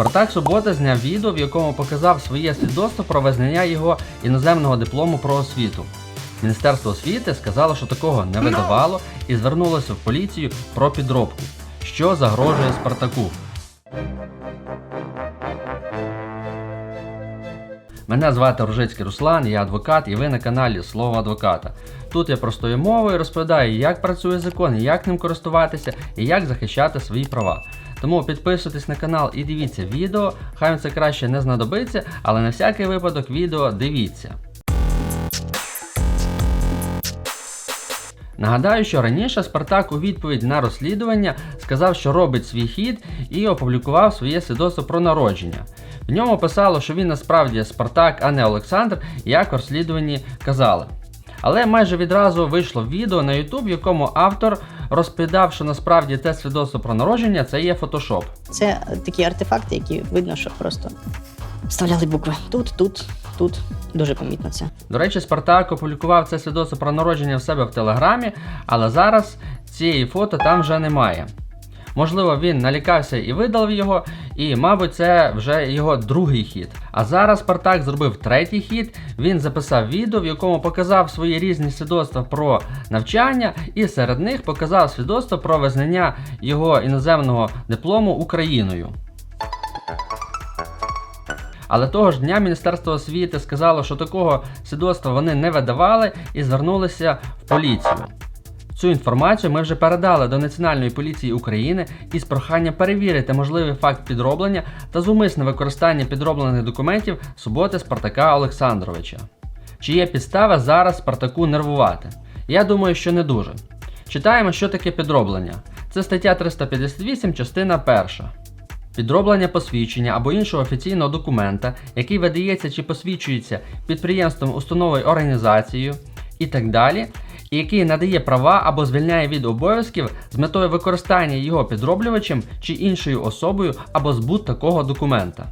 Спартак Субота зняв відео, в якому показав своє свідоцтво про визнання його іноземного диплому про освіту. Міністерство освіти сказало, що такого не видавало, і звернулося в поліцію про підробку, що загрожує Спартаку. Мене звати Ружицький Руслан, я адвокат, і ви на каналі Слово адвоката. Тут я простою мовою розповідаю, як працює закон, як ним користуватися і як захищати свої права. Тому підписуйтесь на канал і дивіться відео, хай вам це краще не знадобиться, але на всякий випадок відео дивіться. Нагадаю, що раніше Спартак у відповідь на розслідування сказав, що робить свій хід і опублікував своє свідоцтво про народження. В ньому писало, що він насправді Спартак, а не Олександр, як в розслідуванні казали. Але майже відразу вийшло відео на YouTube, в якому автор розповідав, що насправді те свідоцтво про народження це є фотошоп. Це такі артефакти, які видно, що просто вставляли букви тут, тут, тут. Дуже помітно це. До речі, Спартак опублікував це свідоцтво про народження в себе в Телеграмі, але зараз цієї фото там вже немає. Можливо, він налякався і видав його, і, мабуть, це вже його другий хід. А зараз Спартак зробив третій хід. Він записав відео, в якому показав свої різні свідоцтва про навчання, і серед них показав свідоцтво про визнання його іноземного диплому Україною. Але того ж дня Міністерство освіти сказало, що такого свідоцтва вони не видавали і звернулися в поліцію. Цю інформацію ми вже передали до Національної поліції України із проханням перевірити можливий факт підроблення та зумисне використання підроблених документів суботи Спартака Олександровича. Чи є підстава зараз Спартаку нервувати? Я думаю, що не дуже. Читаємо, що таке підроблення. Це стаття 358, частина 1. Підроблення посвідчення або іншого офіційного документа, який видається чи посвідчується підприємством, установою, організацією і так далі, і який надає права або звільняє від обов'язків з метою використання його підроблювачем чи іншою особою або збут такого документа.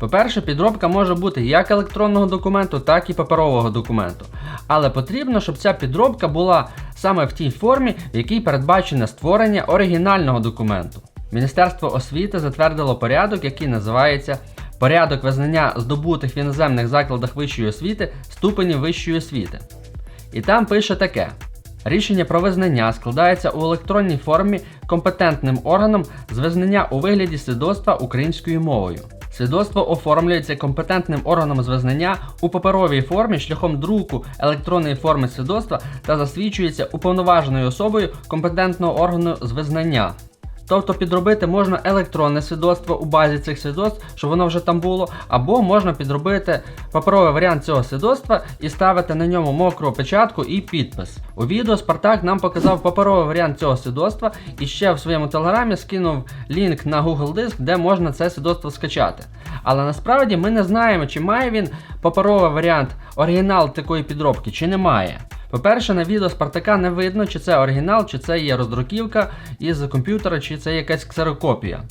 По-перше, підробка може бути як електронного документу, так і паперового документу. Але потрібно, щоб ця підробка була саме в тій формі, в якій передбачене створення оригінального документу. Міністерство освіти затвердило порядок, який називається Порядок визнання здобутих в іноземних закладах вищої освіти ступенів вищої освіти. І там пише таке: рішення про визнання складається у електронній формі компетентним органом з визнання у вигляді свідоцтва українською мовою. Свідоцтво оформлюється компетентним органом з визнання у паперовій формі шляхом друку електронної форми свідоцтва та засвідчується уповноваженою особою компетентного органу з визнання. Тобто підробити можна електронне свідоцтво у базі цих свідоцтв, щоб воно вже там було, або можна підробити паперовий варіант цього свідоцтва і ставити на ньому мокру печатку і підпис. У відео Спартак нам показав паперовий варіант цього свідоцтва і ще в своєму телеграмі скинув лінк на Google Диск, де можна це свідоцтво скачати. Але насправді ми не знаємо, чи має він паперовий варіант оригінал такої підробки, чи не має. По-перше, на відео Спартака не видно, чи це оригінал, чи це є роздруківка із комп'ютера, чи це якась ксерокопія.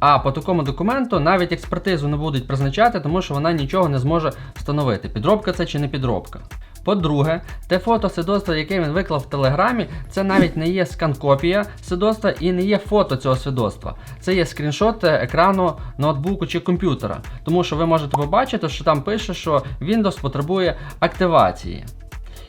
А по такому документу навіть експертизу не будуть призначати, тому що вона нічого не зможе встановити, підробка це чи не підробка. По-друге, те фото свідоцтва, яке він виклав в телеграмі, це навіть не є скан-копія свідоцтва і не є фото цього свідоцтва. Це є скріншот екрану ноутбуку чи комп'ютера. Тому що ви можете побачити, що там пише, що Windows потребує активації.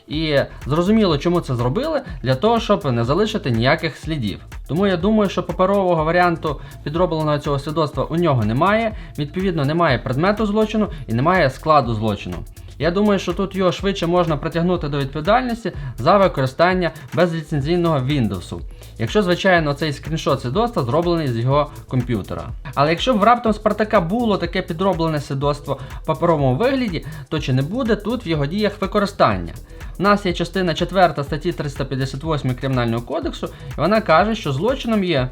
І зрозуміло, чому це зробили, для того, щоб не залишити ніяких слідів. Тому я думаю, що паперового варіанту підробленого цього свідоцтва у нього немає, відповідно, немає предмету злочину і немає складу злочину. Я думаю, що тут його швидше можна притягнути до відповідальності за використання безліцензійного Windows. Якщо, звичайно, цей скріншот свідоцтва зроблений з його комп'ютера. Але якщо б раптом Спартака було таке підроблене свідоцтво в паперовому вигляді, то чи не буде тут в його діях використання? У нас є частина 4 статті 358 Кримінального кодексу, і вона каже, що злочином є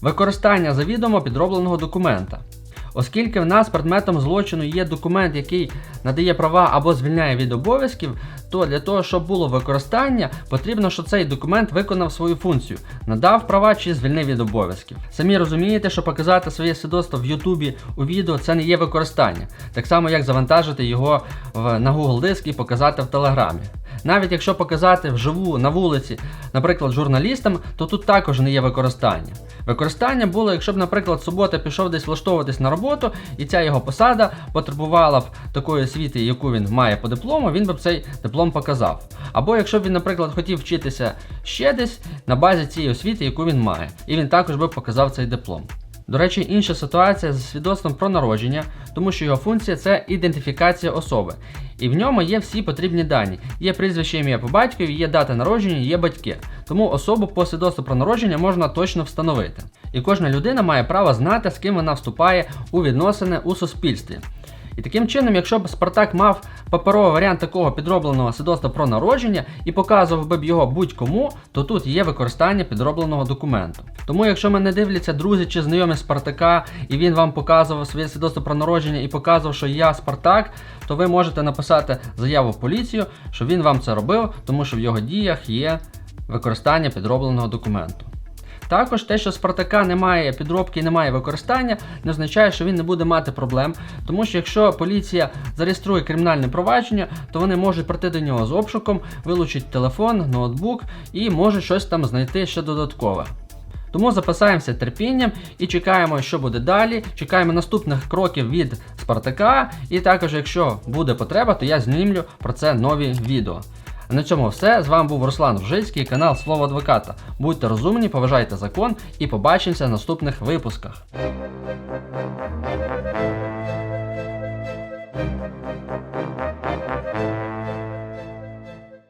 використання завідомо підробленого документа. Оскільки в нас предметом злочину є документ, який надає права або звільняє від обов'язків, то для того, щоб було використання, потрібно, щоб цей документ виконав свою функцію, надав права чи звільнив від обов'язків. Самі розумієте, що показати своє свідоцтво в Ютубі у відео це не є використання, так само як завантажити його на Google диск і показати в Телеграмі. Навіть якщо показати вживу на вулиці, наприклад, журналістам, то тут також не є використання. Використання було, якщо б, наприклад, субота пішов десь влаштовуватись на роботу, і ця його посада потребувала б такої освіти, яку він має по диплому, він би б цей диплом показав. Або якщо б він, наприклад, хотів вчитися ще десь на базі цієї освіти, яку він має, і він також би показав цей диплом. До речі, інша ситуація з свідоцтвом про народження, тому що його функція це ідентифікація особи. І в ньому є всі потрібні дані. Є прізвище ім'я по батькові, є дата народження, є батьки. Тому особу по свідоцтву про народження можна точно встановити. І кожна людина має право знати, з ким вона вступає у відносини у суспільстві. І таким чином, якщо б Спартак мав паперовий варіант такого підробленого свідоцтва про народження і показував би б його будь-кому, то тут є використання підробленого документу. Тому, якщо мене дивляться друзі чи знайомі Спартака, і він вам показував своє свідоцтво про народження і показував, що я Спартак, то ви можете написати заяву в поліцію, що він вам це робив, тому що в його діях є використання підробленого документу. Також те, що Спартака немає підробки і немає використання, не означає, що він не буде мати проблем. Тому що якщо поліція зареєструє кримінальне провадження, то вони можуть прийти до нього з обшуком, вилучити телефон, ноутбук і можуть щось там знайти ще додаткове. Тому запасаємося терпінням і чекаємо, що буде далі. Чекаємо наступних кроків від Спартака. І також, якщо буде потреба, то я знімлю про це нові відео. На цьому все. З вами був Руслан Вжильський, канал Слово Адвоката. Будьте розумні, поважайте закон і побачимося в наступних випусках.